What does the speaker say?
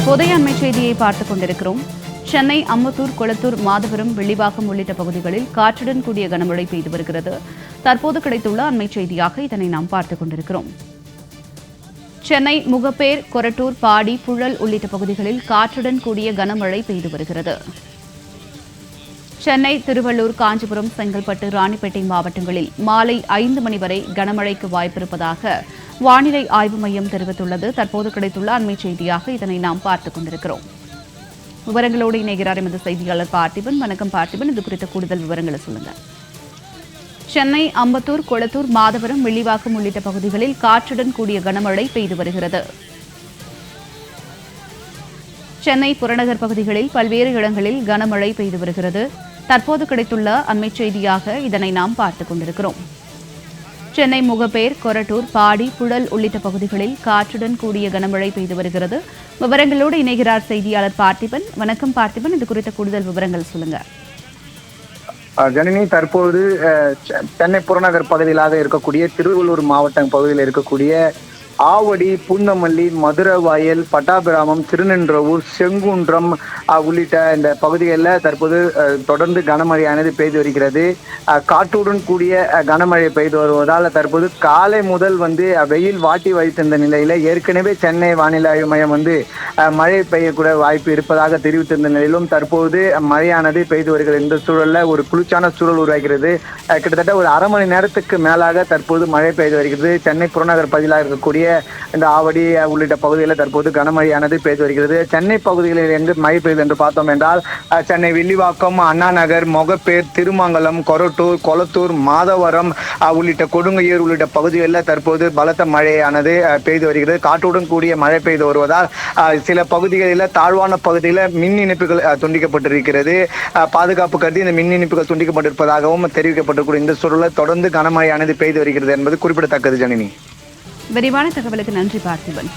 தற்போதைய அண்மை செய்தியை பார்த்துக் கொண்டிருக்கிறோம். சென்னை அம்பத்தூர் கொளத்தூர் மாதவரம் வெள்ளிவாக்கம் உள்ளிட்ட பகுதிகளில் காற்றுடன் கூடிய கனமழை பெய்து வருகிறது. தற்போது கிடைத்துள்ள அண்மை செய்தியாக இதனை நாம் பார்த்துக் கொண்டிருக்கிறோம். சென்னை முகப்பேர் கொரட்டூர் பாடி புழல் உள்ளிட்ட பகுதிகளில் காற்றுடன் கூடிய கனமழை பெய்து வருகிறது. சென்னை திருவள்ளூர் காஞ்சிபுரம் செங்கல்பட்டு ராணிப்பேட்டை மாவட்டங்களில் மாலை ஐந்து மணி வரை கனமழைக்கு வாய்ப்பிருப்பதாக வானிலை ஆய்வு மையம் தெரிவித்துள்ளது. தற்போது கிடைத்துள்ள அண்மை செய்தியாக இதனை நாம் பார்த்துக் கொண்டிருக்கிறோம். விவரங்களோடு இணைகிறார் எமது செய்தியாளர் பார்த்திபன். வணக்கம் பார்த்திபன். இது குறித்த கூடுதல் விவரங்களை சொல்லுங்க சென்னை அம்பத்தூர் கொளத்தூர் மாதவரம் வெள்ளிவாக்கம் உள்ளிட்ட பகுதிகளில் காற்றுடன் கூடிய கனமழை பெய்து வருகிறது. சென்னை புறநகர் பகுதிகளில் பல்வேறு இடங்களில் கனமழை பெய்து வருகிறது. தற்போது கிடைத்துள்ள அண்மைச் செய்தியாக இதனை நாம் பார்த்துக் கொண்டிருக்கிறோம். சென்னை முகப்பேர் கொரட்டூர் பாடி புழல் உள்ளிட்ட பகுதிகளில் காற்றுடன் கூடிய கனமழை பெய்து வருகிறது. விவரங்களோடு இணைகிறார் செய்தியாளர் பார்த்திபன். வணக்கம் பார்த்திபன். இது குறித்த கூடுதல் விவரங்கள் சொல்லுங்க. ஜனனி தற்போது சென்னை புறநகர் பகுதியிலாக இருக்கக்கூடிய திருவள்ளூர் மாவட்டம் பகுதியில் இருக்கக்கூடிய ஆவடி பூந்தமல்லி மதுரவாயல் பட்டாபிராமம் திருநின்றவூர் செங்குன்றம் உள்ளிட்ட இந்த பகுதிகளில் தற்போது தொடர்ந்து கனமழையானது பெய்து வருகிறது. காற்றுடன் கூடிய கனமழை பெய்து வருவதால் தற்போது காலை முதல் வந்து வெயில் வாட்டி வைத்திருந்த நிலையில ஏற்கனவே சென்னை வானிலை ஆய்வு மையம் வந்து மழை பெய்யக்கூட வாய்ப்பு இருப்பதாக தெரிவித்திருந்த நிலையிலும் தற்போது மழையானது பெய்து வருகிறது. இந்த சூழலில் ஒரு குளிர்ச்சியான சூழல் உருவாகிறது. கிட்டத்தட்ட ஒரு அரை மணி நேரத்துக்கு மேலாக தற்போது மழை பெய்து வருகிறது. சென்னை புறநகர் பகுதியில் இருக்கக்கூடிய இந்த ஆவடி உள்ளிட்ட பகுதிகளில் தற்போது கனமழையானது பெய்து வருகிறது. சென்னை பகுதிகளில் எங்கு மழை பெய்யுது என்று பார்த்தோம் என்றால் சென்னை வில்லிவாக்கம் அண்ணா நகர் மொகப்பேர் திருமங்கலம் கொரட்டூர் கொளத்தூர் மாதவரம் உள்ளிட்ட கொடுங்கையூர் உள்ளிட்ட பகுதிகளில் தற்போது பலத்த மழையானது அஹ், பெய்து வருகிறது. காற்றுடன் கூடிய மழை பெய்து வருவதால் சில பகுதிகளில் தாழ்வான பகுதியில் மின் இணைப்புகள் அஹ், துண்டிக்கப்பட்டிருக்கிறது. அஹ், பாதுகாப்பு கருதி இந்த மின் இணைப்புகள் துண்டிக்கப்பட்டிருப்பதாகவும் தெரிவிக்கப்பட்டிருக்கூடிய இந்த சூழலில் தொடர்ந்து கனமழையானது பெய்து வருகிறது என்பது குறிப்பிடத்தக்கது ஜனனி. விரிவான தகவலுக்கு நன்றி பார்த்திபன்.